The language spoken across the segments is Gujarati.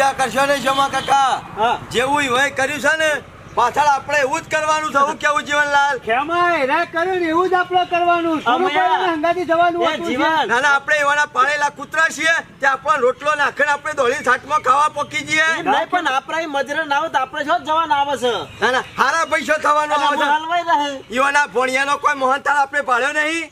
ચિંતા કરશો ને શોમા કાકા? જેવું હોય કર્યું છે ને પાછળ આપણે એવું જ કરવાનું છે. હું કેવું જીવનલાલ કર્યું ને એવું જ આપણે કરવાનું. હંગાથી જવાનું હતું જીવન. ના ના આપણે એવાના પાળેલા કૂતરા છીએ તે આપણો રોટલો નાખીને આપણે દોડી છાટમાં ખાવા પોકી જઈએ. નહીં પણ આપણા મજરે ના આવે તો આપણે શું જવાનું આવે છે? ના ના હારા પૈસો થવાનો આવે છે. હલવાઈ રહે. ઈવાના ભોણિયાનો કોઈ મોહનથાળ આપણે પાડ્યો નહીં.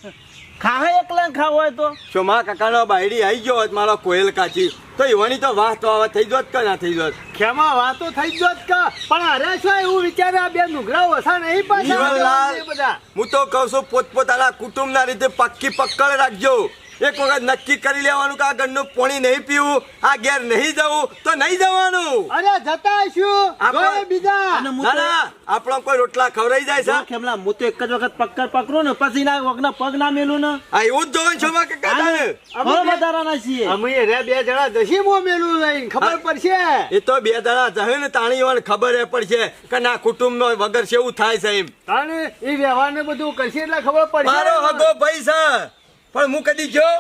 ખાહે એકલા ખાવ હોય તો? શોમા કાકાનો બાયડી આવી ગયો હોત મારો કોયલ કાચી તો ઈવાની તો વાહ તો થઈ જોત કે ના થઈ જોત? ખેમા વાતો થઈ જ જોત કે પણ અરે શું એવું વિચારે આ બે નુગરા ઓછા નહીં પાછા? બધા. હું તો કહું છું પોતપોતાના કુટુંબના રીતે પક્કી પક્કડ રાખજો. એક વખત નક્કી કરી લેવાનું કે આ ઘરનું પાણી નહીં પીવું આ ઘેર નહીં જવું તો નહીં જવાનું. અરે જતા શું આપણે- બીજા. ના આપણો કોઈ રોટલા ખવડાઈ જાય છે કેમલા હું? તો એક જ વખત પક્કર પકડું ને પછી ના વગના પગ ના મેલું ને. આ એવું જ જોવાનું છો કે કાકા અમે વધારાના છીએ. અમે રે બે જણા જશી મો મેલું લઈને ખબર પડશે? એ તો બે જણા જહે ને તાણી વાળ ખબર એ પડશે કે ના કુટુંબ વગર છે એવું થાય છે એમ. કારણ એ વ્યવહાર ને બધું કરશે એટલે ખબર પડશે મારો હગો ભાઈ છે. પણ હું કદી ગયો?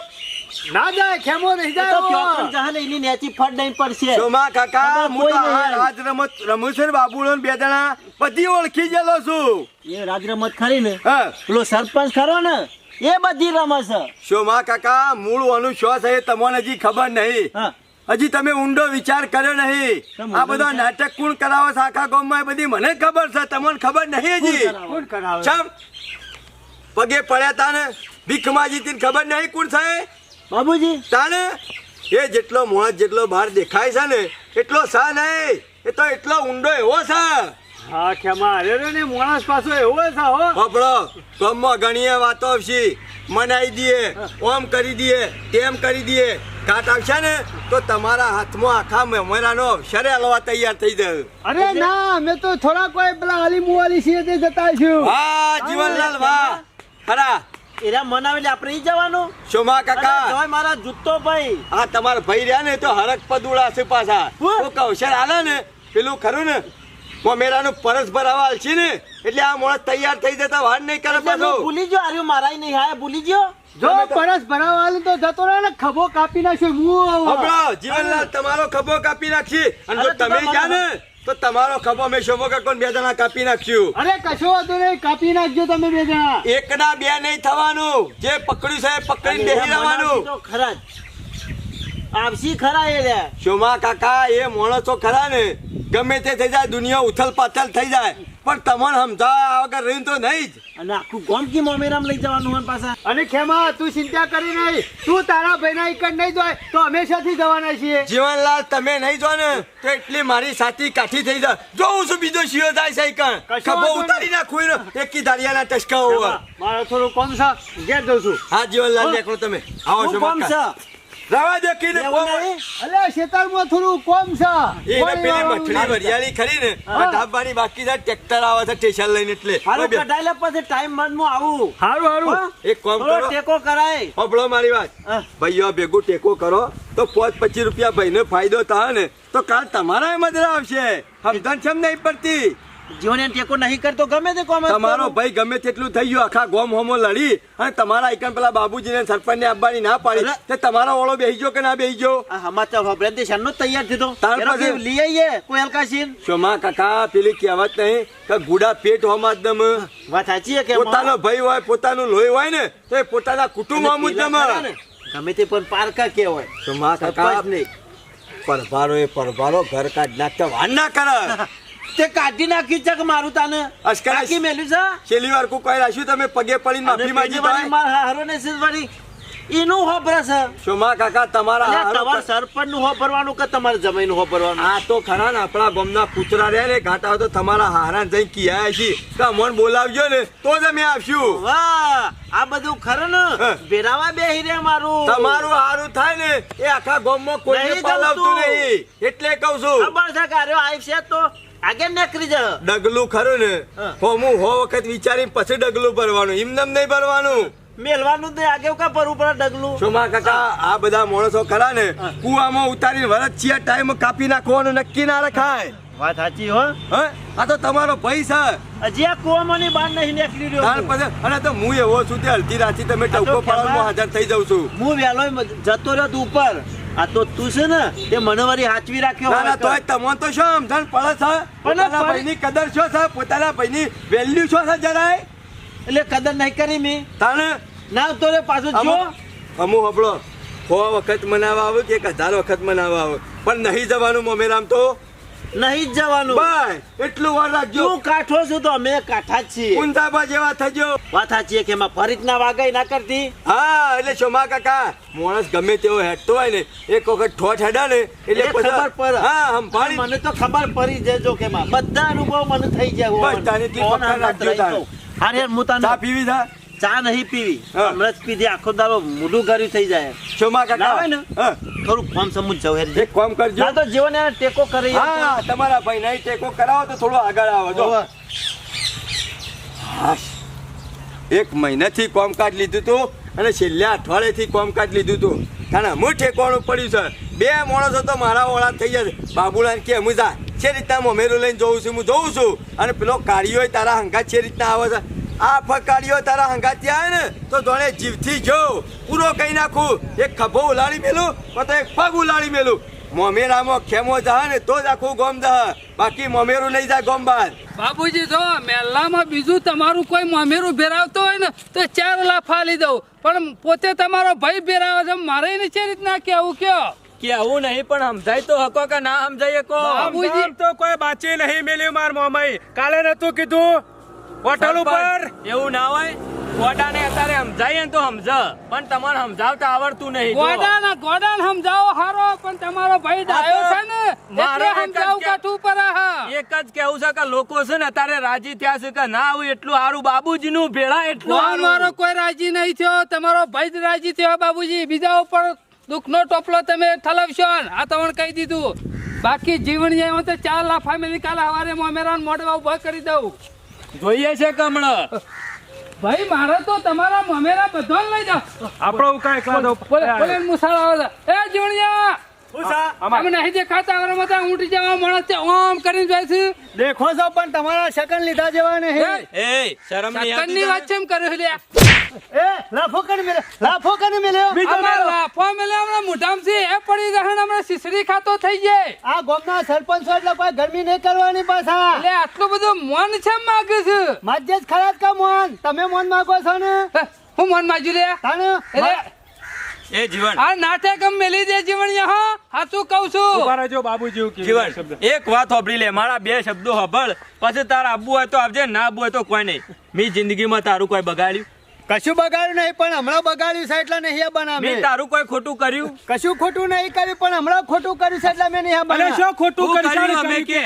ના જાય ખેમો નહીં જાય તો ક્યાં પણ જાય જહાને એની નેચી ફટ નહીં પડશે. સોમા કાકા? હું તો આ રાજ રમત રમું છું ને બાબુડો બે જણા બધી ઓળખી ગયેલો છું. એ રાજ રમત ખરી ને? હા. પેલો સરપંચ ખરો ને એ બધી રમે છે. સોમા કાકા? મૂળ અનુ શો છે એ તમને હજી ખબર નહીં. હજી તમે ઊંડો વિચાર કર્યો નહીં. આ બધા નાટક કોણ કરાવે છે આખા ગામમાં? એ બધી મને ખબર છે. તમને ખબર નહીં હજી. કોણ કરાવે? પગે પડ્યા તાને. ભીખ માજી જીતીને ખબર નહીં કોણ થાય બાબુજી? તાને એ જેટલો મોણસ જેટલો બહાર દેખાય છે ને એટલો સા નહીં એ તો એટલો ઊંડો એવો છે. હા ખેમા અરે રે ને મોણસ પાછો એવો છે હો. બાપડો ગામમાં ઘણીએ વાતો આવશે મનાઈ દઈએ ઓમ કરી દઈએ તેમ કરી દઈએ. કાટ આવશે ને તો તમારા હાથમાં આખા મેમરાનો અવસરે હલવા તૈયાર થઈ જાય. અરે ના અમે તો થોડા કોઈ પેલા આલી મુવાલી છીએ તે જતા છું હા જીવનલાલ વાહ. ખરા. એરા મનાવેલી આપણે ઈ જવાનું. શોમા કાકા? જોય મારા જૂતો ભાઈ. આ તમારા ભાઈ રહ્યા ને તો હરક પદુડા છે પાછા. આલે ને? પેલું ખરું ને? મોમેરાનું પરસ ભરાવા આલશે ને? એટલે આ માણસ તૈયાર થઈ જતા વાર નહીં કરે પાછો. ભૂલી ગયો? અરે મારાય નહીં હા ભૂલી ગયો? જો પરસ ભરાવાલું તો જતો રહે ને ખભો કાપી નાખ્યો હું હબળો જીવનલાલ તમારો ખભો કાપી નાખી. અને જો તમે જા ને? તો તમારો ખભો મેં શોભો કાકોને બે જણા કાપી નાખ્યું. અરે કશું વાંધો નહીં કાપી નાખજો તમે બે જણા. એકના બે નહીં થવાનું. જે પકડ્યું છે એ પકડીને બેસી રહેવાનું. તો ખરા જ. આવશી ખરા એ લે. શોમા કાકા એ માણસો ખરા ને. ગમે તે થઈ જાય દુનિયા ઉથલ પાથલ થઈ જાય. પણ તમને સમજાવ્યા વગર રહીને તો નહીં જ. અને આખું ગોમ કી મોમેરામ લઈ જવાનું હોય પાછા? અને ખેમા તું ચિંતા કરી નહીં. તું તારા ભાઈના એકડ નહીં જોય તો હંમેશાથી જવાના છીએ? જીવનલાલ તમે નહીં જો ને તો એટલી મારી સાથી કાઠી થઈ જાય. જોઉં છું બીજો શિયો થાય છે કણ કશો ખભો ઉતારી નાખું ને એકી દાડિયાના ટસકા over. મારો થોડું કોમ છે? ઘેર જઉં છું. હા જીવનલાલ દેખો તમે. આવો છો કોમ છે? રવા દે કીને એવું કોમ. નહીં? અલે શેતાળમાં થોડું કોમ છે. એને પેલી મઠડી વરિયાળી ખરી ને ઢાબાની બાકી છે ટ્રેક્ટર આવે છે સ્ટેશન લઈને એટલે. હારું બે- કઢાઈ લે પછી ટાઈમમાં આવું. હારું હારું. એક કામ કરો. ટેકો કરાય. સાંભળો મારી વાત. ભાઈઓ ભેગું ટેકો કરો. તો પાંચ પચીસ રૂપિયા ભાઈને ફાયદો થાય ને તો કાલ તમારા મજરા આવશે. સમજણ છે નહીં પડતી. જીવન ટેકો નહીં કરતો ગમે તે કોમ તમારો ભાઈ ગમે તેટલું થઈ ગયું આખા ગોમ હોમો લડી અને તમારા એકન પેલા બાબુજીને સરપંચને આપવાની ના પાડી તે તમારો ઓળો બેહી ગયો કે ના બેહી ગયો તે શાનનો તૈયાર થયો તાર પાસે- લઈ આવીએ કોઈ હલકાશીન શોમા કાકા પેલી કહેવત નહીં કે ગુડા પેટ હોમા દમ. વાત સાચી કે પોતાનો ભાઈ હોય પોતાનું લોહી હોય ને તો એ પોતાના કુટુંબ હોમું દમ ગમે તે પણ પારકા કહેવાય. શોમા કાકા નહીં. પરભારો એ પરભારો ઘર કાઢ નાખતા વાન ના કરે તે કાઢી નાખી છે કે મારું તાને? અસ્કર- મેલ્યું છે? છેલ્લી વાર કોઈ કહી રાખ્યું તમે પગે પડીને માફી માંગી તો માર હારો ને સિલવાળી એનું હોભરે છે. શોમા કાકા તમારા તમારે સરપંચનું હોભરવાનું કે તમારે જમીનનું હોભરવાનું આ તો ખરા ને આપણા ગામના કૂતરા રહ્યા ને ઘાટા તો તમારા હારા જઈ કિયા છે કે મન બોલાવજો ને તો જ અમે આવશું. વાહ આ બધું ખરું ને? હા. વેરાવા બેહી રે મારું. તમારું હારું થાય ને એ આખા ગામમાં કોઈ પાલવતું નહીં. એટલે કહું છું. ખબર છે કે આર્યો આવશે તો? આગળ નીકળી જા ડગલું ખરું ને. હા. હો વખત વિચારી પછી ડગલું ભરવાનું. એમનેમ નહીં ભરવાનું. મેલવાનું તો આગળ કા પરવું પડે ડગલું? સોમા કાકા આ બધા માણસો ખરા ને? કુવામાં ઉતારીને વરસ ચિયા ટાઈમ કાપી નાખવાનું નક્કી ના રખાય. વાત સાચી હો. હે? આ તો તમારો ભાઈ છે હજી આ કુવામાં બહાર નહીં નીકળી રહ્યો તાર છું. અને તો હું એવો છું તે અડધી રાતે તમે ટકો પાડવામાં હાજર થઈ જાઉં છું. હું વહેલો જતો રહ્યો ઉપર. આ તો તું છે ને તે મનોવારી હાચવી રાખ્યો ના તોય તમને તો શું સમજણ પડે છે? પોતાના ભાઈની કદર શું છે? પોતાના ભાઈની વેલ્યુ શું છે જરાય? એટલે કદર નહીં કરી મેં. તાણે? ના તો રે પાછો જો. અમુ હબળો સો વખત મનાવા આવે કે એક હજાર વખત મનાવવા આવે? પણ નહીં જવાનું મમેરામ તો? નહીં જ જવાનું. ભાઈ એટલું વાર રાખજો. હું કાઠો છું તો અમે કાઠા છીએ. કુંતાબા જેવા થજો વાત સાચી કે એમાં ફરીત ના વાગાઈ ના કરતી? હા એટલે શોમા કાકા માણસ ગમે તેવો હેઠતો હોય ને એક વખત ઠોઠ હેડા ને એટલે ખબર પર હા સંભાળી મને તો ખબર પડી જજો કે બધા અનુભવ મને થઈ ગયા બસ તારે એટલી પકડ રાખજો તારે. અરે હું તને ચા પીવી થા ચા નહીં પીવી. જ પીધી. આખો દાડો મોઢું કર્યું થઈ જાય. ચોમા કાકા? આવે ને? હા. થોડું કોમ સમજ જાવ જે કોમ કામ કરજો. ના તો જીવન એને ટેકો કરી હા તમારા ભાઈ નહીં ટેકો કરાવો તો થોડો આગળ આવો જો. એક મહિનાથી કોમકાજ લીધું હતું અને છેલ્લા અઠવાડિયેથી કોમકાજ લીધું હતું કારણ હું ઠેકવાનું પડ્યું છે? બે માણસો તો મારા ઓળા થઈ જશે. બાબુલાને કે હું જા. છે રીતના મમેરું લઈને જોઉં છું હું જોઉં છું. અને પેલો કાર્યો તારા હંગાત છે રીતના આવે છે. આ ફકાડીઓ તારા હંગાત આવે ને તો ધોણે જીવથી જો પૂરો કહી નાખું. એક ખભો ઉલાડી મેલું તો એક પગ ઉલાડી મેલું. મોમેરામાં ખેમો જહા ને તો જ આખું ગોમ જાય બાકી મોમેરું લઈ જાય ગોમ બાદ બાબુજી જો મેલ્લામાં બીજું તમારું કોઈ મોમેરું ભેરાવતો હોય ને તો ચાર લાફા લઈ દઉં. પણ પોતે તમારો ભાઈ ભેરાવે છે મારે એને છે રીતના કેવું કયો? કેવું નહીં પણ સમજાય તો હકો કે ના સમજાય કો? બાબુજી તો કોઈ બાચી નહીં મેલ્યું માર મોમાઈ કાલે નતું કીધું? હોટલ ઉપર! એવું ના હોય? ગોડાને અત્યારે સમજાય ને તો સમજ પણ તમારે સમજાવતા આવડતું નહીં. ગોડાના ગોડાને સમજાવો હારો પણ તમારો ભાઈ ડાયો છે ને મારો સમજાવું કાઠું પર એક જ કેવું છે કે લોકો છે ને અત્યારે રાજી થયા છે કે ના આવું એટલું સારું બાબુજી નું ભેળા એટલું મારો કોઈ રાજી નહીં થયો તમારો ભાઈ જ રાજી થયો બાબુજી. બીજા ઉપર દુઃખનો ટોપલો તમે ઠલવશો આ તમને કહી દીધું. બાકી જીવન જેવો તો ચાર લાફા મેલી કાલે સવારે મોમેરાન મોઢે ઊભા કરી દઉં. જોઈએ છે કે હમણાં ભાઈ મારે તો તમારા મમેરા બધો લઈ જાઓ. આપણો ઉકા એકલા દો બોલે મુસાળ આવે એ જોણિયા અમે નહીં દેખાતા આવરામાં તો ઊંટી જવા માણસ છે ઓમ કરીને જાય છે. દેખો છો પણ તમારા શકન લીધા જેવા નહીં. એ શરમ નહીં આવતી સકનની વાત? છે એમ કર્યું એ લાફો કરી મેલ્યો? લાફો કરી મેલ્યો? અમાર લાફો મેલે હમણાં મોઢામાં છે એ પડી જશે હમણાં સિસરી ખાતો થઈ જાય. આ ગોમના સરપંચ છો એટલે કોઈ ગરમી નહીં કરવાની પાછા. એટલે આટલું બધું મોન છે એમ છે? માજે જ ખરા કા મોન? તમે મોન માગો છો ને? હું મન માજુ લે તાને એ જીવન. આ નાટક આમ મેલી દે જીવન હા. સાચું કહું છું? ઊભા રહેજો બાબુજી. જીવન એક વાત સાંભળી લે. મારા બે શબ્દો સાંભળ પછી તારા આબુ હોય તો આવજે ના આબુ હોય તો કોઈ નહીં. મી જિંદગીમાં તારું કોઈ બગાડ્યું? કશું બગાડ્યું નહીં પણ હમણાં બગાડ્યું છે એટલે નહીં મેં તારું કોઈ ખોટું કર્યું? કશું ખોટું નહીં કર્યું પણ હમણાં ખોટું કર્યું છે એટલે મેં નહીં અરે શું ખોટું કર્યું? અમે કે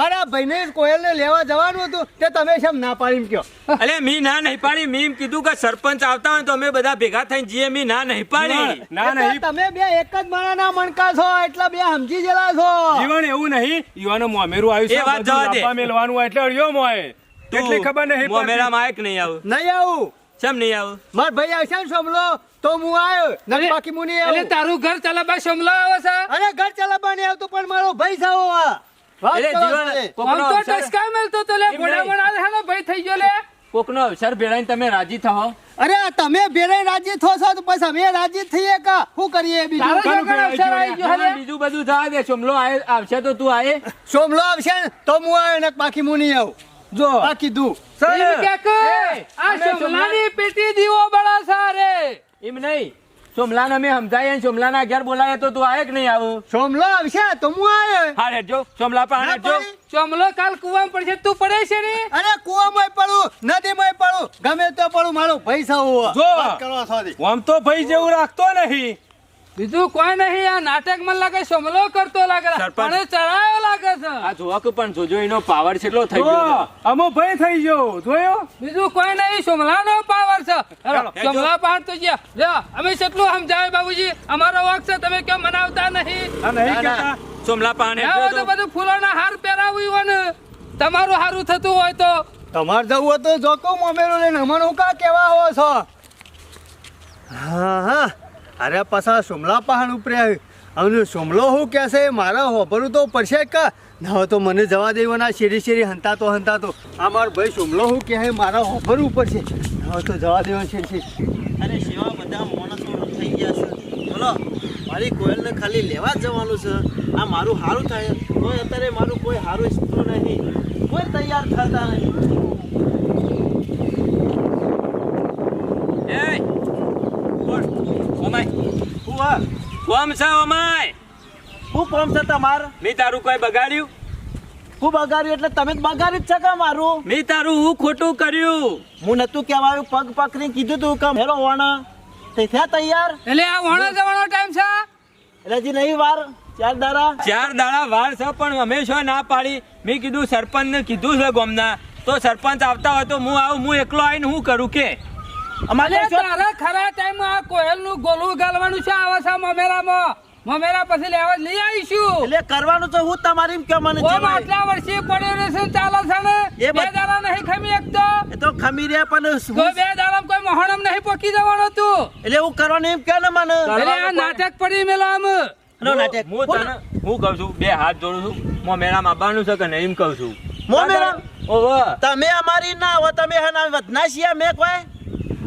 મારા ભાઈને કોયલને લેવા જવાનું હતું તે તમે શેમ ના પાડી કયો અલે મી ના નહીં પાડી. મી કીધું કે સરપંચ આવતા હોય તો અમે બધા ભેગા થઈને જીએ. મી ના નહીં પાડી. ના નહીં. તમે બે એક જ માણાના મણકા છો એટલે બે સમજી જેલા છો. જીવન એવું નહીં. યુવાનો મોમેરું આવ્યું એ છે વાત જવા દે. મેલવાનું એટલે અડિયો મોય. કેટલી ખબર નહીં મોમેરા માયક નહીં આવું. નહીં આવું. કેમ નહીં આવું? માર ભાઈ આવશે ને સોમલો? તો હું આવ્યો. નહીં બાકી હું નહીં એટલે તારું ઘર ચલાબા સોમલો આવે છે? અરે ઘર ચલાબા નહીં આવતો પણ મારો ભાઈ સાવો આ. એટલે જીવન કોકનો તો અવસર- ટસકા મેલતો તો લે એમ ઘોડા નહીં. બનાવે ભાઈ થઈ ગયો લે. કોકનો અવસર ભેળાઈને તમે રાજી થાઓ અરે તમે ભેળાઈ રાજી થો છો તો પછી અમે રાજી થઈએ કા? શું કરીએ બીજું? આવી બીજું બધું થવા દે સોમલો આવશે તો તું આયે. સોમલો આવશે તો હું આવ્યો ને બાકી હું નહીં આવું. જો. આ કીધું. એમ કે કે આ સોમલાની પેટી દીવો બળા સારે. એમ નહીં. સોમલાને અમે સમજાય ને સોમલાના ઘેર બોલાય તો તું આય કે નહીં આવું? સોમલો આવશે તો હું આય. હા હેઠજો સોમલા પણ ના હેઠજો પડી. કાલ કુવામાં પડશે તું પડે છે ને? અરે કુવામાં પડું નદીમાં પડું. ગમે તો પડું મારો પૈસા હોવો જો. વાત કરવા સાદી. આમ તો ભાઈ જેવું રાખતો નહીં. બીજું કોઈ નહીં આ નાટકમાં લાગે સમલો કરતો લાગે પણ ચડાયો લાગે છે. આ જોવાક પણ જોજો એનો પાવર કેટલો થઈ ગયો અમો ભાઈ થઈ ગયો જોયો? બીજું કોઈ નહીં સમલા નો પાવર છે સમલા સોમલા પાર તો જ્યાં. જો અમે કેટલું સમજાવે બાબુજી અમારો વાક છે તમે કેમ મનાવતા નહીં? આ નહીં ના, ના. કહેતા. આવો તો બધું ફૂલોના હાર પહેરાવ્યું હોય ને તમારું હારું થતું હોય તો. તમારે જવું હોય તો જોકો મોમેરો લઈને અમને કા કેવા હો છો? હા હા. અરે પાછા સોમલા પહાડ ઉપરે આવ્યું હવે સોમલો હું કહેશે મારા હોભરું તો પડશે કા? ના તો મને જવા દેવાના શેરી શેરી હંતાતો હંતાતો. આ મારો ભાઈ સોમલો હું કહે મારા હોભર ઉપર છે ના હોય તો જવા દેવાના છે શેરી અરે સેવા બધા માણસો થઈ ગયા છે. બોલો મારી કોયલને ખાલી લેવા જ જવાનું છે. આ મારું સારું થાય. તો અત્યારે મારું કોઈ સારું ઈચ્છતું નહીં. કોઈ તૈયાર થતા નહીં. ઓમાય. હું હા કોમ છે ઓમાય? હું કોમ છે તમાર? મેં તારું કોઈ બગાડ્યું? હું બગાડ્યું એટલે તમે જ બગાડ્યું જ છે કે મારું? મેં તારું હું ખોટું કર્યું? હું નતું કહેવાયું પગ પકડીને કીધું તું કે હેલો વાણા. તે થયા તૈયાર? એટલે આ વણો જવાનો ટાઈમ છે? એટલે હજી નહીં વાર. ચાર દાડા. ચાર દાડા વાર છે પણ હંમેશા ના પાડી? મેં કીધું સરપંચને કીધું છે ગોમના. તો સરપંચ આવતા હોય તો હું આવું હું એકલો આવીને હું કરું કે? અમારે અરે ખરા ટાઈમ આ કોયલનું ગોલું ગાલવાનું છે આવા છે મમેરામાં. મમેરા પછી લેવા લઈ આવીશું. એટલે કરવાનું તો હું તમારી કે મને ઓમ આટલા વર્ષે પડ્યો ચાલે છે ને? એ બે દાડા નહીં ખમી એકતો એ તો ખમી રહ્યા પણ તો બે દાડા કોઈ મહોણમ નહીં પોકી જવાનો તું. એટલે હું કરવાનું એમ કે ને મને. એટલે આ નાટક પડી મેલો આમ. નો નાટક. હું તને હું કહું છું બે હાથ જોડું છું. મો મેળામાં છે કે નહીં એમ કહું છું? તમે અમારી ના હો તમે હના વધના છીએ મેં કોઈ?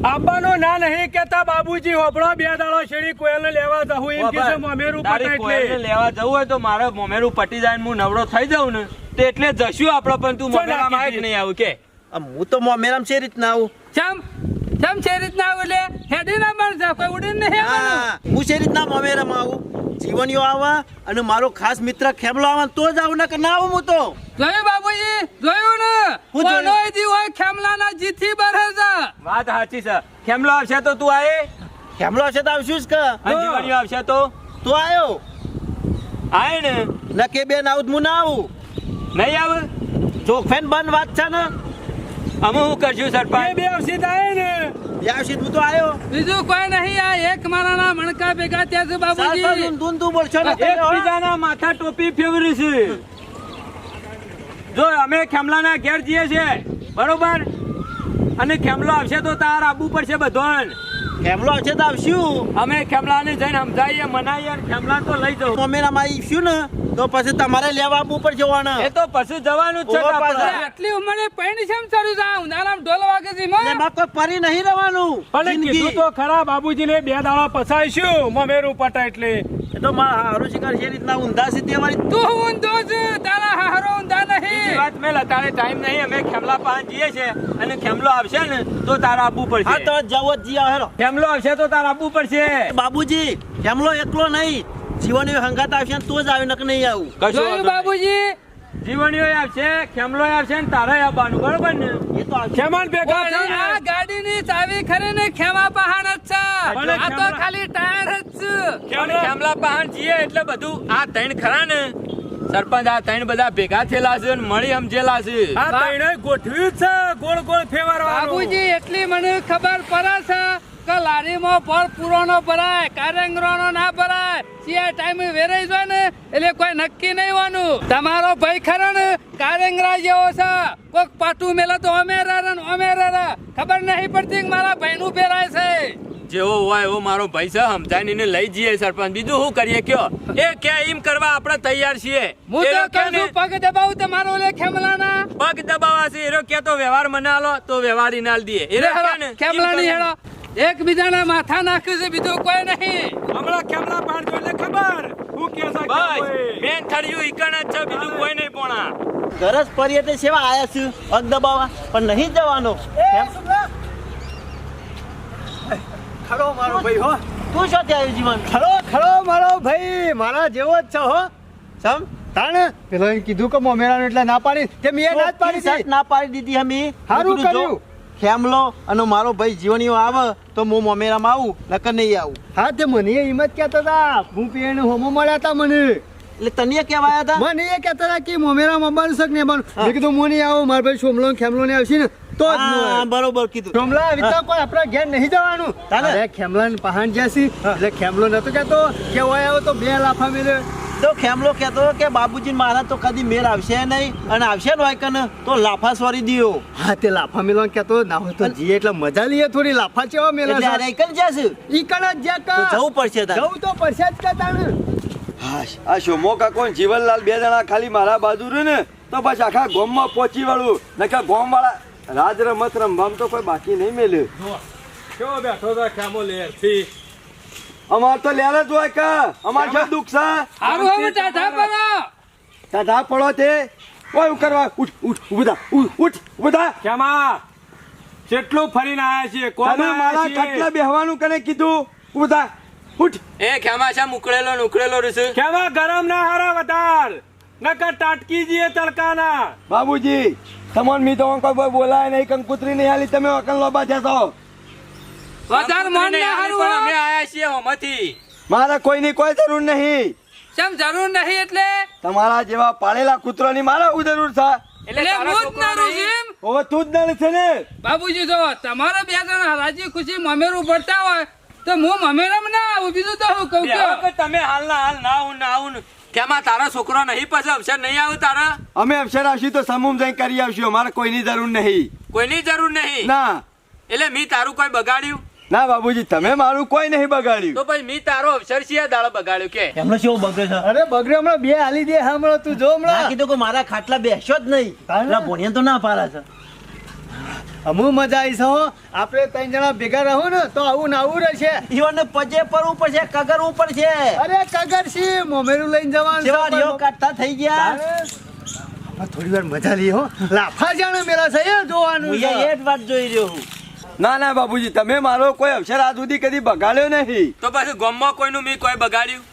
આબાનો ના નહીં કેતા બાબુજી હોબળો બે દાડો છેડી કોયલ લેવા જવું એમ કે છે મોમેરું પટાય એટલે. લેવા જવું હોય તો મારે મોમેરું પટી જાય હું નવરો થઈ જાઉં ને તો એટલે જશું આપણે પણ તું મોમેરામાં આવે નહીં આવું કે. આ હું તો મોમેરામ છે રીતના આવું. ચમ? ચમ છે રીતના આવું એટલે હેડી ના બનશે કોઈ ઉડીને નહીં આવવાનું. હું છે રીતના મોમેરામ આવું. જીવનીઓ આવા અને મારો ખાસ મિત્ર ખેમલો આવા તો જ આવું ના કે ના આવું હું તો. જોયું બાબુજી? જોયું ને? હું જોઈ દી હોય ખેમલાના જીથી બરે છે. વાત સાચી છે. ખેમલો આવશે તો તું આયે? ખેમલો છે તો આવશું જ કે. અને આવશે તો? તું આવ્યો આય ને? ન કે બેન આવું મુ હું ના આવું. નહીં આવે? ફેન બંધ વાત છે ને અમે શું કરશું સરપંચ. બે અવસી થાય ને. એ આવશે હું તો આવ્યો બીજું કોઈ નહીં આ એક મારાના મણકા ભેગા થયા છે બાબુજી સાલ તું તું બોલશો ને એકબીજાના માથા ટોપી ફેવરી છે. જો અમે ખેમલાના ઘેર જઈએ છીએ બરોબર? અને ખેમલો આવશે તો તાર આવવું પડશે બધોન. ખેમલો આવશે તો આવશું. અમે ખેમલાને જઈને સમજાવીએ મનાવીએ અને ખેમલા તો લઈ જવું મોમેરામ આવીશું ને? તો પછી તમારે લેવા આવવું પડશે વાણા એ તો પછી જવાનું જ છે આપણે. આટલી ઉંમરે પૈણી છે સારું છે ઉનાળામાં ઢોલ વાગે છે એટલે માં. એમાં કોઈ પરી નહીં રહેવાનું. પણ કીધું તો ખરા બાબુજીને બે દાડા પસાઈશું મમેરું પટા એટલે. એ તો મારા હારું શિકાર છે રીતના ઊંધા છે તે તું ઊંધો છે તારા હારો ઊંધા નહીં. વાત મેં તારે ટાઈમ નહીં અમે ખેમલા પાસે જઈએ છીએ અને ખેમલો આવશે ને તો તારે પડશે. હા તો જવો જ જીયા હેરો ખેમલો આવશે તો તારા આવવું પડશે. બાબુજી ખેમલો એકલો નહીં. જીવન એવી હંગાત આવશે તો જ આવે નક નહીં આવું. કશું. બાબુજી જીવણીઓ આવશે ખેમલો આવશે ને તારે આવવાનું બરોબર ને? એ તો ખેમાન ભેગા આ ગાડીની ચાવી ખરી ને ખેમા પહાડ જ છે. આ તો ખાલી ટાયર જ છે. ખેમલા પહાણ જઈએ એટલે બધું આ ત્રણ ખરા ને? સરપંચ આ ત્રણ બધા ભેગા થયેલા છે અને મળી સમજેલા છે. આ તઈને ગોઠવ્યું છે ગોળ ગોળ ફેરવાનું બાબુજી એટલી મને ખબર પડે છે. કે લારીમાં ફળ પૂરોનો ભરાય કારેંગરોનો ના ભરાય. સિયા ટાઈમે વેરાઈ જાય ને એટલે કોઈ નક્કી નહીં હોવાનું. તમારો ભાઈ ખરો ને? કારેંગરા જેવો છે. કોઈક પાટું મેલે તો અમે રે ને અમે રે ખબર નહીં પડતી કે મારા ભાઈનું ફેરાય છે. જેવો હોય એવો મારો ભાઈ છે સમજાવીને લઈ જઈએ સરપંચ. બીજું શું કરીએ કયો? એ કે એમ કરવા આપણે તૈયાર છીએ. હું તો કહું પગ દબાવું તમારો લે ખેમલાના. પગ દબાવાશે. એરો કે તો વ્યવહાર મને આલો તો વ્યવહાર ઇનાલ દીએ એરો કે ખેમલાની. હેડો એકબીજાના માથા નાખ્યું છે બીજું કોઈ નહીં. હમણાં ખેમલા પાડજો એટલે ખબર? હું કે છે બસ મેન થળિયું ઈકણ જ છે બીજું કોઈ નહીં પોણા. ગરજ પરી તે સેવા આયા છું પગ દબાવવા. પણ નહીં જવાનો. ખરો મારો ભાઈ હો. તું શું ત્યાં જીવન? ખરો ખરો મારો ભાઈ. મારા જેવો જ છે હો. સમ તાણે? પેલો એમ કીધું કે મોમેરાનું એટલે ના પાડી. તે મેં ના જ પાડી ના પાડી દીધી અમે સારું કર્યું. ખેમલો અને મારો ભાઈ જીવણીઓ આવે તો હું મોમેરામાં આવું નકર નહીં આવું. હા તે મને એ હિંમત કહેતા હતા. હું પીએને હોમો મળ્યા હતા મને. એટલે તને કહેવાયા હતા? મને એ કહેતા હતા કે મોમેરામાં બનશક શક ને બન મેં કીધું હું નહીં આવું મારા ભાઈ સોમલો ખેમલો ને આવશે ને. તો જ હું હા, બરોબર કીધું. સોમલા વિતા કોઈ આપણા ઘેર નહીં જવાનું. તાને? અરે ખેમલા પહાણ જ્યાંસી એટલે ખેમલો નતો કેતો કે ઓય આવો તો બે લાફા મેલે. તો ખેમલો કહેતો કે બાબુજી મારા તો કદી મેર આવશે નહીં અને આવશે ને હોય કને તો લાફા સોરી દિયો. હા તે લાફા મેલો કહેતો ના હોય તો જીએ એટલે મજા લઈએ થોડી લાફા ચેવા મેલા એટલે અરે કન જશે ઈકન જ જ્યાં તો કા જવું પડશે તારે. જવું તો પડશે જ કહેતા તાણ હાશ, આ શોમો કાકો જીવનલાલ બે જણા ખાલી મારા બાજુ ને તો પછી આખા ગોમમાં પહોંચી વળું. નકા ગોમ વાળા રાજ રમત રમવામાં તો કોઈ બાકી નહીં મેલ્યું. કેવો બેઠો તો ખેમો લેરથી અમાર તો લેર જ હોય કે અમાર છે દુઃખ છે? હારું હવે ટાઢા પડો. તાધા પડો તે. ઓય કરવા ઉઠ ઉઠ ઊભા થા, ઉઠ ઊભા થા. કેમાં? કેટલું ફરીને આયા છે કોને મારા? ખટલા બેહવાનું કને કીધું? ઊભા ઉઠ. એ ખેમા છે મુકળેલો નુકળેલો રહેશે કેમાં? ગરમ ના હારા વધાર. નકર ટાટકી જઈએ તડકાના. બાબુજી તમોન મી તો કોઈ બોલાય નહીં કંકુતરી નહીં હાલી તમે અકલ લોબા થયા વધાર મન ને હારું પણ અમે આયા છીએ મારા કોઈ કોઈની કોઈ જરૂર નહીં. કેમ જરૂર નહીં એટલે? તમારા જેવા પાળેલા કૂતરોની મારા હું જરૂર છે? એટલે હું જ નરું છું હવે તું જ નળ છે ને? બાબુજી જો તમારા બે જણ રાજી ખુશી મમેરું ભરતા હોય તો હું મમેરામાં ના આવું. બીજું તો હું કહું કે તમે તમે હાલના હાલ ના આવું ના આવું. કેમાં તારા છોકરો નહીં પછી અવસર નહીં આવું તારા? અમે અવસર આવશું તો સમૂહ જઈ કરી આવશું અમારે કોઈની જરૂર નહીં. કોઈની જરૂર નહીં? ના. એટલે મી તારું કોઈ બગાડ્યું? ના બાબુજી તમે મારું કોઈ નહીં બગાડ્યું. તો ભાઈ મી તારો અવસર છે દાડો બગાડ્યું કે? એમનો શું બગડે છે? અરે બગડે હમણાં બે હાલી દે હમણાં તું જો હમણાં. કીધું કે મારા ખાટલા બેસ્યો જ નહીં. ભણ્યા તો ના પારા છે. અમુ મજા આવી હો. આપણે ત્રણ જણા ભેગા રહો ને તો આવું ને આવું રહેશે. ઈવન પજે છે કગર ઉપર છે. અરે કગર સી મોમેરું લઈને જવાનું છે જેવા કાઢતા થઈ ગયા. થોડી વાર મજા લઈ હો. લાફા જાણે મેલા છે જોવાનું છે. એ જ વાત જોઈ રહ્યો હું ના ના બાબુજી તમે મારો કોઈ અવસર આ સુધી કદી બગાડ્યો નહીં તો પછી ગમમાં કોઈનું મી કોઈ બગાડ્યું?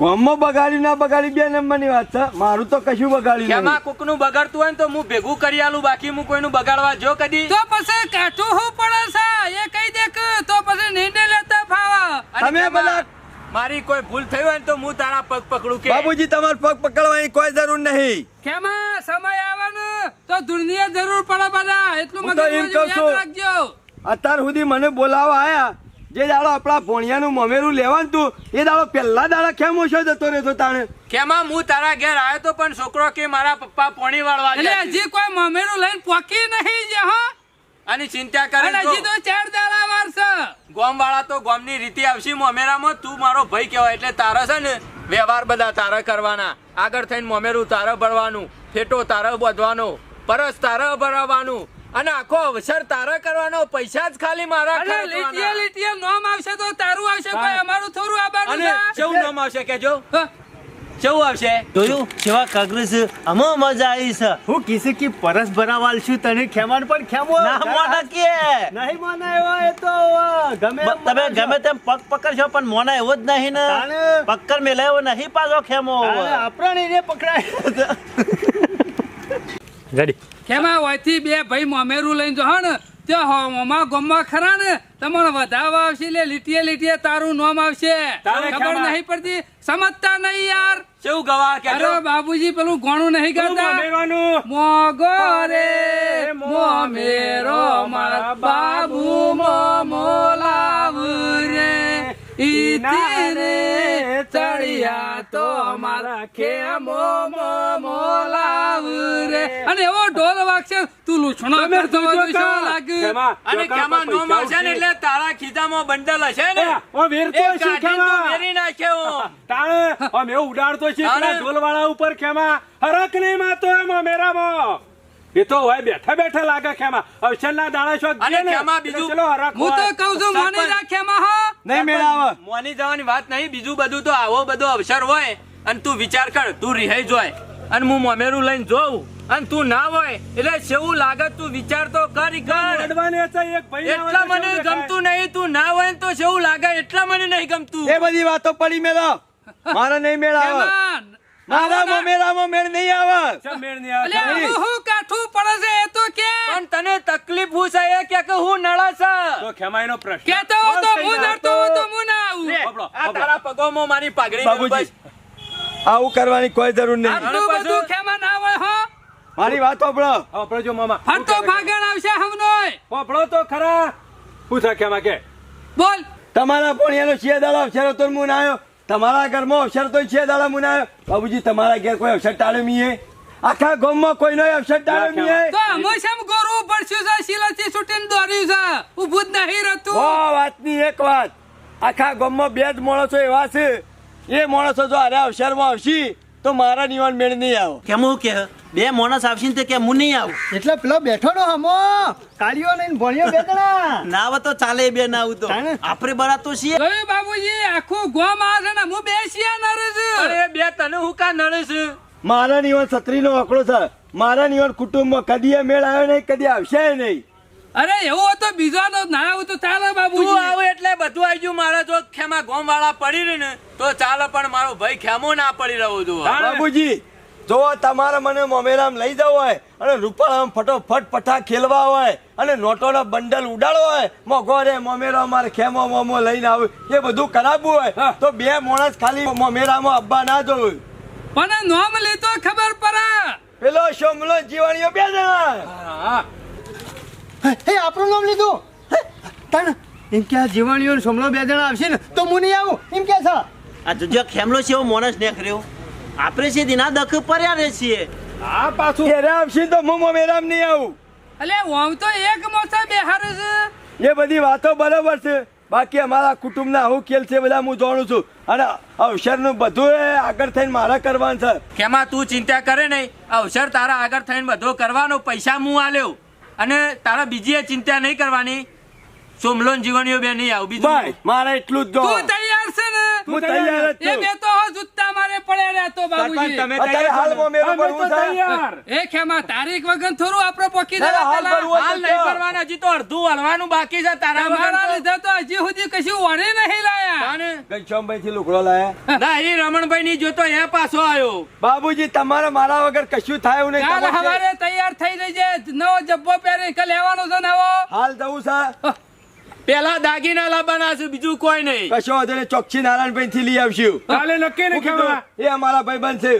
ગામમાં બગાડી ના બગાડી બે નંબરની વાત છે. મારું તો કશું બગાડ્યું એમાં કોકનું બગાડતું હોય ને તો હું ભેગું કરી આલું બાકી હું કોઈનું બગાડવા જો કદી. તો પછી કાઠું હું પડે છે? એ કહી દે તો પછી નીંદે લેતા ફાવા. તમે બધા- મારી કોઈ ભૂલ થઈ હોય ને તો હું તારા પગ પકડું કે? બાબુજી તમારે પગ પકડવાની કોઈ જરૂર નહીં. કેમાં સમય આવવાનો તો દુનિયા જરૂર પડે બધા. એટલું મગજ યાદ રાખજો. અત્યાર સુધી મને બોલાવા આયા. જે દાડો આપણા ભોણિયાનું મમેરું લેવાનું તું એ દાડો પહેલા દાડા કેમ ઓછો જતો રહેતો તાણે? કેમાં હું તારા ઘેર આવ્યો તો પણ છોકરો કે મારા પપ્પા પોણી વાળવા એટલે હજી કોઈ મમેરું લઈને પોકી નહીં જ હા. અને ચિંતા કરે હજી તો ચાર દાડા વાર ગોમ વાળા તો ગોમની રીતિ આવશે મમેરામાં તું મારો ભાઈ કહેવાય એટલે તારા છે ને વ્યવહાર બધા તારા કરવાના. આગળ થઈને મોમેરું તારા ભરવાનું ફેટો તારા બધવાનો પરસ તારા ભરવાનું અને આખો અવસર તારા કરવાનો પૈસા જ ખાલી મારા અને લીટીએ લીટીએ નોમ આવશે તો તારું આવશે કોઈ અમારું થોડું અને કેવું નામ આવશે કેજો હા. કેવું આવશે? જોયું? કેવા કગર છે મજા આવી છે. હું કિસી કી પરસ ભરાવાલ છું તને ખેમાડ પણ ખેમો. ના મોના કે નહીં મોના એવા એ તો ગમે તમે ગમે તેમ પગ પકડશો પણ મોના એવો જ નહીં ને. પક્કર મેલાયો નહીં પાછો ખેમો. આપણે એને પકડાય. કેમાં હોયથી બે ભાઈ મોમેરું લઈને જો ને તે હોમાં ગોમમાં ખરા ને તમને વધાવા આવશે એટલે લીટીએ લીટીએ તારું નામ આવશે. ખબર નહીં પડતી? સમજતા નહીં યાર. શું ગવા અરે બાબુજી પેલું ગોણું નહીં મામેવાનું. મોગો રે મોમેરો મારા બાબુ મોલાવ રે ચડિયા તો મારા ખેમો મોલાવ રે અને એવો ઢોલ વાગશે તું લૂછણો કરતો હોય તો લાગે? અને કેમાં નો મળશે ને એટલે તારા ખીજામાં બંડલ હશે ને? ઓ કાઢીને તો ખેમા? વેરી નાખ્યો. તાણે અમે ઉડાડતો છે તાણે. ઢોલવાળા ઉપર કેમાં? હરક નહીં માતો એમાં મેરામાં એ તો હોય બેઠા બેઠા લાગે ખેમા અવસરના દાણા છો અને ખેમા બીજું- ચલો હરક હું તો કહું છું મોની સરપંચ. રાખ્યામાં હા. નહીં મેળાવ. મોની જવાની વાત નહીં. બીજું બધું તો આવો બધો અવસર હોય. અને તું વિચાર કર તું રિહાઈ જોય અને હું મોમેરું લઈને જોઉં. અને તું ના હોય એટલે કેવું લાગે તું વિચાર તો કરી એટલા મને ગમતું નહીં તું ના હોય તો કેવું લાગે એટલા મને નહીં ગમતું. એ બધી વાતો પડી મેળો. મારે નહીં? મારા મેળ નહીં આવે મેળ નહીં આવે. હું કાઠું પડે છે એ તો કે. પણ તને તકલીફ હું છે એ કે કે હું નળા છે. તો ખેમાઈનો પ્રશ્ન. કેતો તો હું જાય. તો હું ના આવું. આ તારા પગોમાં મારી પાઘડી બાબુજી. આવું કરવાની કોઈ જરૂર નહીં. આટલું બધું ખેમાં ના હોય હો. મારી વાત સાંભળો. આપણે જો મામા. ફરતો ભાગણ આવશે હમનોય. પોપડો તો ખરા. પૂછા ખેમા કે? બોલ. તમારા ભોણિયાનો છે દાડા અવસર તો ને મુન આવ્યો. તમારા ઘરમાં અવસર તો છે દાડા મુન આવ્યો. બાબુજી તમારા ઘેર કોઈ અવસર ટાળે મીએ આખા ગામમાં કોઈનો અવસર ટાળે મીએ તો હંમેશા ગોરવું પડશું છે? શીલાથી છૂટીને દોર્યું છે. ઊભું જ નહીં ઓ રહેતું વાતની એક વાત. આખા ગામમાં બે જ માણસો એવા છે. એ માણસો જો અરે અવસરમાં આવશી તો મારા નિવાન મેળ નહીં આવો. કેમ હું કે? બે માણસ આવશે ને તે કેમ હું નહીં આવું? એટલે પેલો બેઠો નો હમો. કાળીઓ ને ભણ્યો બે જણા. ના આવે તો ચાલે બે ના આવું તો. આપણે બરા તો છીએ. જોયું બાબુજી આખું ગોમ આવે છે ને હું બેસીએ નરે છું. અરે બે તને હું કા નડે છે? મારા નિવાન છત્રીનો આંકડો છે. મારા નિવાન કુટુંબમાં કદી મેળ આવ્યો નહીં કદી આવશે નહીં. અરે એવું હતો તો બીજો તો ના આવું તો ચાલે તું આવું એટલે બધું આવી ગયું મારા જો ખેમા ગોમ વાળા પડી રહી ને તો ચાલે પણ મારો ભાઈ ખેમો ના પડી રહ્યો છું. બાબુજી જો તમારે મને મમેરામ લઈ જવું હોય અને રૂપાળામાં ફટોફટ પઠા ખેલવા હોય અને નોટોનો બંડલ ઉડાડવો હોય મોઘો રે મોમેરા મારે ખેમો મોમો લઈને આવું. એ બધું કરાવવું હોય તો બે માણસ ખાલી મોમેરામાં અબ્બા ના જોયું પણ નોમ લેતો ખબર પડે. પેલો શોમલો જીવાણીઓ બે જણા. હા હે આપણું નામ લીધું. હે, તાણ એમ કે આ જીવાણીઓ સમળો બે જણા આવશે ને તો હું નહીં આવું. એમ કે છે. આ જો ખેમલો છે એવો માણસ રહ્યો આપણે છે દિના દખ પર્યા રહે છીએ. આ પાછું ઘેરે આવશે તો હું મેરામ નહીં આવું. એટલે હું તો એક મોસા બેહાર છે. એ બધી વાતો બરાબર છે. બાકી અમારા કુટુંબના આવું ખેલ છે બધા હું જાણું છું. અને અવસરનું બધું આગળ થઈને મારે કરવાનું છે. કેમાં તું ચિંતા કરે નહીં? અવસર તારા આગળ થઈને બધો કરવાનો પૈસા હું આલ્યો. અને તારા બીજી એ ચિંતા નહીં કરવાની. સોમલોન જીવણીઓ બે નહીં આવું બીજું મારે એટલું જ હું તૈયાર જ એ છું. બે તો જૂતા મારે પડ્યા રહ્યા તો બાબુજી. અત્યારે હાલ મોમેરો મેરો પર હું તૈયાર. એ ખેમા તારીખ વગર થોડું આપણે પોકી દેવા હાલ નહીં કરવાના હજી તો અડધું હલવાનું બાકી છે તારા મારા લીધે તો હજી સુધી કશું વણે નહીં લાયા. ઘનશ્યામભાઈ થી લુકડો લાયા? ના એ રમણભાઈ ની જોતો એ પાછો આવ્યો. બાબુજી તમારે મારા વગર કશું થાય એવું નહીં. કાલ તમારે તૈયાર થઈ જજે. નવો જબ્બો પહેરી કે લેવાનો છે નવો. હાલ જવું છે. પેલા દાગીના લાવવાના છે બીજું કોઈ નહીં. કશો વાંધો નહીં ચોકસી નારાયણભાઈ થી લઈ આવશું. કાલે નક્કી ને કેવા એ અમારા ભાઈ બંધ છે.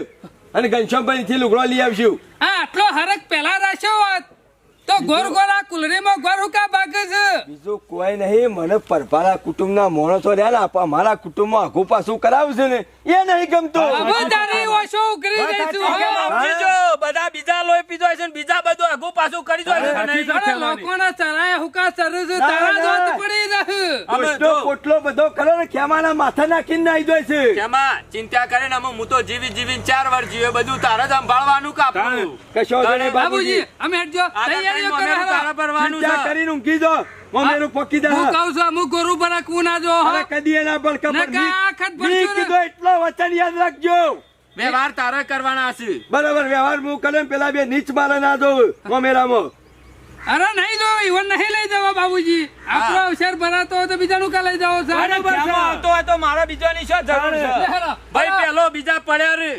અને ઘનશ્યામભાઈ થી લુગડો લઈ આવશું. આ આટલો હરક પેલા રાખ્યો હોત. તો ગોર ગોરા કુલરીમાં ગોર હુકા ભાગે છે? બીજું કોઈ નહીં મને પરભારા કુટુંબના માણસો રહ્યા ને અમારા કુટુંબમાં આઘું પાછું કરાવશે ને. એ નહીં ગમતું. હવે તારી ઓછો ઉઘરી જઈશું હવે. આવજો. બધા બીજા લોહી પીધો છે ને બીજા બધું આગુ પાછું કરી દો? અરે લોકોના ચરાય હુકા સરસ તારા ના. પડી રહે અમે તો કોટલો બધો કરો ને ખેમાના માથા નાખીને નાઈ દો છે. કેમાં ચિંતા કરે ને અમે હું તો જીવી જીવીને ચાર વાર જીવે બધું તારા જ સંભાળવાનું કાપવું કશો બાબુજી અમે હટજો તૈયારીઓ કરો તારા પરવાનું છે. કરીને ઊંઘી જો મમ્મીનું પકી હું કહું છું અમુક ગોરું પર કું ના જો હો. અરે કદી એના પર ના, કપડ કા આખત ભરજો મી કીધો એટલો વચન યાદ રાખજો. વ્યવહાર તારે કરવાના છે. બરાબર વ્યવહાર હું કરે પેલા બે નીચ મારે ના દઉં મોમેરામાં અરે નહીં જો ઈવન નહીં લઈ જવા બાબુજી. આપણો અવસર ભરાતો હોય તો બીજાનું કા લઈ જાઓ છો? બરાબર. આવતો હોય તો મારા બીજાની શું જરૂર છે? ભાઈ પેલો બીજા પડ્યા રે.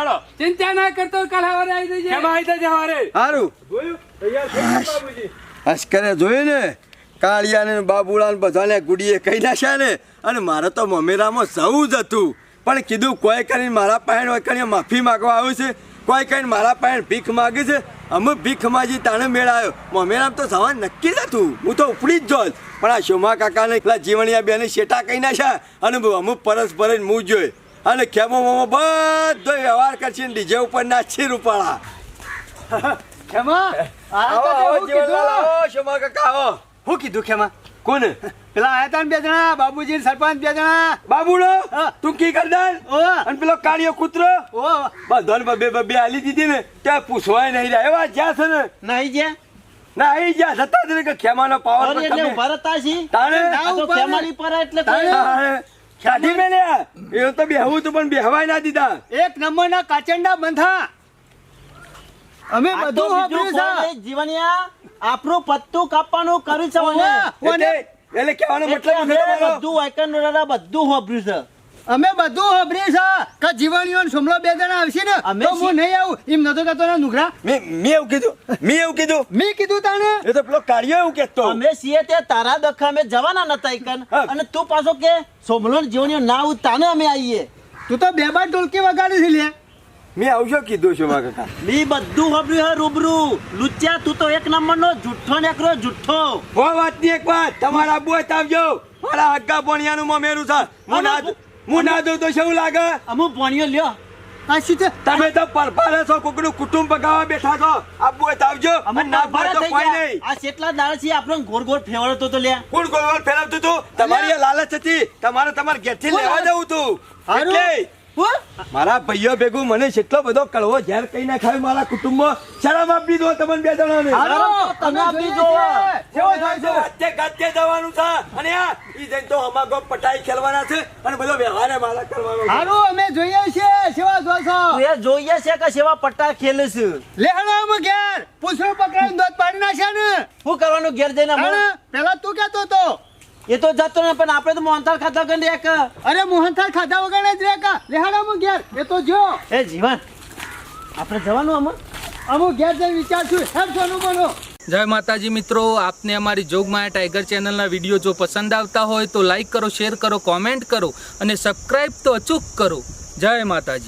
હેલો. ચિંતા ના કરતો કાલ હવારે આવી જજે. કેમ આવી જજે હવારે. સારું અસ્કરે જોયું ને? કાળિયા ને બાબુડા ને બધાને ગુડીએ કહી નાખ્યા ને અને મારે તો મમેરામાં જવું જ હતું. પણ કીધું કોઈ કરીને મારા પાસે કરીને માફી માગવા આવ્યું છે. કોઈ કરીને મારા પાસે ભીખ માગે છે. અમે ભીખ માજી તાણે મેળાયો મમેરામ તો સવાર નક્કી જ હતું. હું તો ઉપડી જ જોત પણ આ શોમા કાકાને પેલા જીવણિયા બેને શેટા કહી નાખ્યા. અને અમુક પરસ ભરીને મૂજ જોઈ. અને ખેમો મોમો બધો વ્યવહાર કરશે ડીજે ઉપર નાચી રૂપાળા ખેમા આવો આવો હું જીવનલાલ આવો શોમા કાકા આવો. હું કીધું ખેમા કોને પેલા આયા તા બે જણા બાબુજી સરપંચ બે જણા. બાબુડો. તું કી કરદાન? ઓ. અને પેલો કાળિયો કૂતરો? ઓ. બધાને બબે બબે આલી દીધી ને ત્યાં પૂછવાય નહીં રહ્યા. એવા જ્યાં છે ને. નહીં ના જ્યાં. જતા જ કે ખેમાનો પાવર એટલે ઊભા રહેતા તાણે? ખેમાની પર એટલે તાણે. કોઈ- તાણે. કાઢી મેલ્યા એ તો બેહવું તું પણ બેહવાય ના દીધા. એક નંબરના કાચંડા બંધા. અમે બધું બીજું આપણું પત્તું કાપવાનું કર્યું છે મને. એટલે એટલે કહેવાનો મતલબ? બધું વાયકન બધું હોભર્યું છે. અમે બધું વાપર્યું છે કે જીવાણીઓ સોમલો બે જણા આવશે ને અમે તો હું નહીં આવું. એમ નતો કહેતો ને નુગરા? મેં મેં એવું કીધું. મેં એવું કીધું. મેં કીધું તાણે? એ તો પેલો કાળિયો એવું કહેતો. અમે સીએ તે તારા દખા અમે જવાના નતા એકન અને તું પાછો કે સોમલો જીવણીઓ ના આવું તાને અમે આવીએ. તું તો બે બાર ઢોલકી વગાડી છે લે મેં આવશો કીધું શોમા કાકા? મી બધું સાંભળ્યું હે રૂબરૂ. લુચ્યા તું તો એક નંબરનો જુઠ્ઠો નીકળ્યો જુઠ્ઠો. હો વાતની એક વાત તમારા આબુ હોય આવજો મારા હગ્ગા ભણિયાનું મોમેરું છે. હું ના હું ના દઉં તો શું લાગે? અમુ ભણિયો લ્યો. આ શું છે? તમે તો પરપારે છો કોકનું કુટુંબ પગાવવા બેઠા છો. આબુ હોય આવજો અમે ના ભરે તો કોઈ નહીં. આ કેટલા દાડા છે આપણો ગોળ ગોળ ફેવડતો તો લ્યા. કોણ ગોળગોળ ફેરવતું તું? તમારી લાલચ હતી. તમારે તમારે ઘેરથી લેવા જવું તું. એટલે મારા ભાઈઓ ભેગું મને કેટલો બધો કડવો ઝેર કઈ નાખાય મારા કુટુંબ શરમ આપી દો તમને બે જણાને. હાલો, તમે આપી દો. કેવો થાય છે? ગાતે ગાતે જવાનું છે અને આ ઈ જઈને તો અમાગો પટાઈ ખેલવાના છે અને બધો વ્યવહાર મારા કરવાનો છે. અમે જોઈએ છે. સેવા એ જોઈએ છે કે સેવા પટ્ટા ખેલે છે? લેહડો અમે ઘેર. પૂછડું પકડાઈને દોત પાડી નાખ્યા ને. હું કરવાનું ઘેર જઈને હાલો? પેલા તું કેતો તો. એ તો જતો ને પણ આપણે તો મોહનથાળ ખાતા વગર રે અરે મોહનથાળ ખાધા વગર જ રે કા? લેહડો અમે ઘેર? એ તો જો. એ જીવન આપણે જવાનું આમાં અમુક ઘેર જઈને વિચારશું. હેડ સોનું બનો જય માતાજી મિત્રો આપને અમારી જોગમાયા ટાઈગર ચેનલના વીડિયો જો પસંદ આવતા હોય તો લાઈક કરો શેર કરો કોમેન્ટ કરો અને સબસ્ક્રાઈબ તો અચૂક કરો. જય માતાજી.